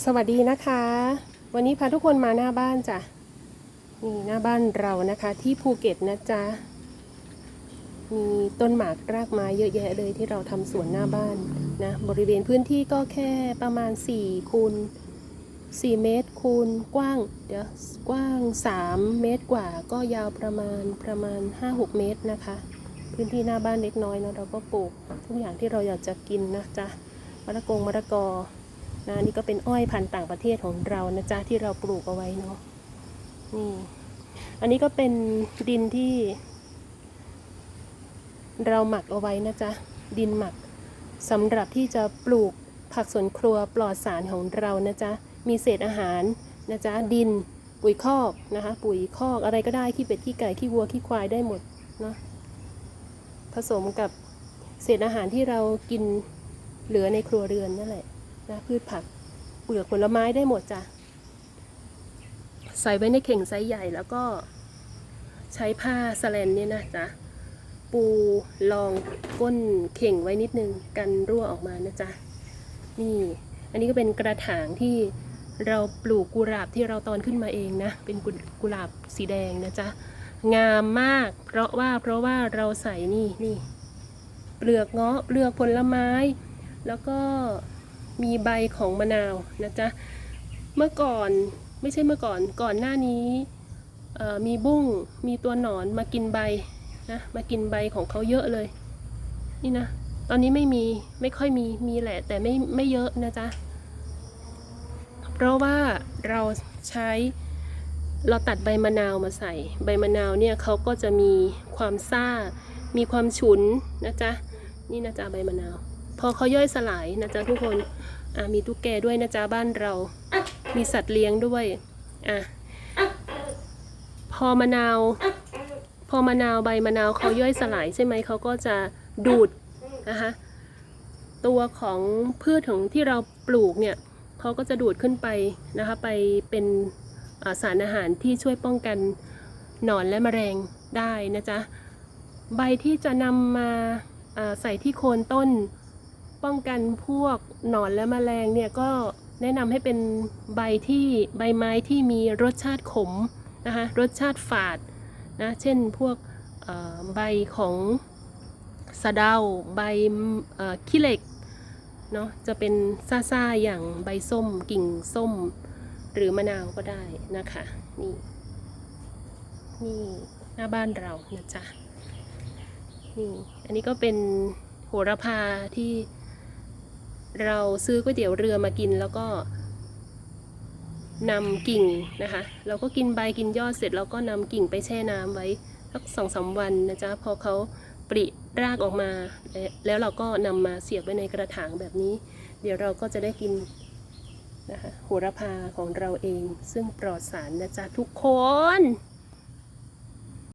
สวัสดีนะคะ วันนี้พาทุกคนมาหน้าบ้านจ้ะนี่หน้าบ้านเรานะคะ ที่ภูเก็ตนะจ๊ะมีต้นหมากรากไม้เยอะแยะเลยที่เราทำสวนหน้าบ้านนะบริเวณพื้นที่ก็แค่ประมาณ4คูณ4เมตรคูณกว้างเดี๋ยวกว้าง 3 เมตรกว่าก็ยาวประมาณประมาณ 5-6 เมตรนะคะ พื้นที่หน้าบ้านเล็กน้อยนะเราก็ปลูกทุกอย่างที่เราอยากจะกินนะจ๊ะมะละกงมะละกอ นะนี่ก็เป็นอ้อยพันธุ์ต่างประเทศของเรานะจ๊ะที่เราปลูกเอาไว้เนาะนี่ อันนี้ก็เป็นดินที่ เราหมักเอาไว้นะจ๊ะดินหมักสำหรับที่จะปลูกผักสวนครัวปลอดสารของเรานะจ๊ะมีเศษอาหารนะจ๊ะดินปุ๋ยคอกนะคะปุ๋ยคอกอะไรก็ได้ขี้เป็ดขี้ไก่ขี้วัวขี้ควายได้หมดเนาะผสมกับเศษอาหารที่เรากินเหลือในครัวเรือนนั่นแหละ นะพืชผักเปลือกผลไม้ได้หมดจ้ะใส่ไว้ในเข่งไซส์ใหญ่แล้วก็ใช้ผ้าสแลนเนี่ยนะจ๊ะปูรองก้นเข่งไว้นิดนึงกันรั่วออกมานะจ๊ะนี่อันนี้ก็เป็นกระถางที่เราปลูกกุหลาบที่เราตอนขึ้นมาเองนะ เป็นกุกุหลาบสีแดงนะจ๊ะงามมาก เพราะว่าเพราะว่าเราใส่นี่นี่เปลือกเงาะเปลือกผลไม้ แล้วก็ มีใบของมะนาวนะจ๊ะ เมื่อก่อนไม่ใช่เมื่อก่อนก่อนหน้านี้มีบุ้งมีตัวหนอนมากินใบนะมากินใบของเขาเยอะเลย นี่นะตอนนี้ไม่มีไม่ค่อยมีมีแหละแต่ไม่ไม่เยอะนะจ๊ะ เพราะว่าเราใช้เราตัดใบมะนาวมาใส่ ใบมะนาวเนี่ยเขาก็จะมีความซ่า มีความฉุนนะจ๊ะ นี่นะจ๊ะใบมะนาว พอเขาย่อยสลายนะจ๊ะทุกคนอะมีตุ๊กแกด้วยนะจ๊ะบ้านเรา มีสัตว์เลี้ยงด้วยอะพอมะนาว พอมะนาวใบมะนาวเขาย่อยสลายใช่ไหมเขาก็จะดูดนะคะตัวของพืชของที่เราปลูกเนี่ยเขาก็จะดูดขึ้นไปนะคะไปเป็นสารอาหารที่ช่วยป้องกันหนอนและแมลงได้นะจ๊ะ ใบที่จะนำมาใส่ที่โคนต้น ป้องกันพวกหนอนและแมลงเนี่ยก็แนะนำให้เป็นใบที่ใบไม้ที่มีรสชาติขมนะคะรสชาติฝาดนะเช่นพวกใบของสะเดาใบขี้เหล็กเนาะจะเป็นซ่าๆอย่างใบส้มกิ่งส้ม หรือมะนาวก็ได้นะคะนี่นี่หน้าบ้านเรานะจ๊ะนี่อันนี้ก็เป็นโหระพาที่ เราซื้อก๋วยเตี๋ยวเรือมากินแล้วก็นำกิ่งนะคะ เราก็กินใบกินยอดเสร็จแล้วก็นำกิ่งไปแช่น้ำไว้สักสองสามวันนะจ๊ะพอเขาปริรากออกมา แล้วเราก็นำมาเสียบไว้ในกระถางแบบนี้ เดี๋ยวเราก็จะได้กินนะคะโหระพาของเราเองซึ่งปลอดสารนะจ๊ะทุกคน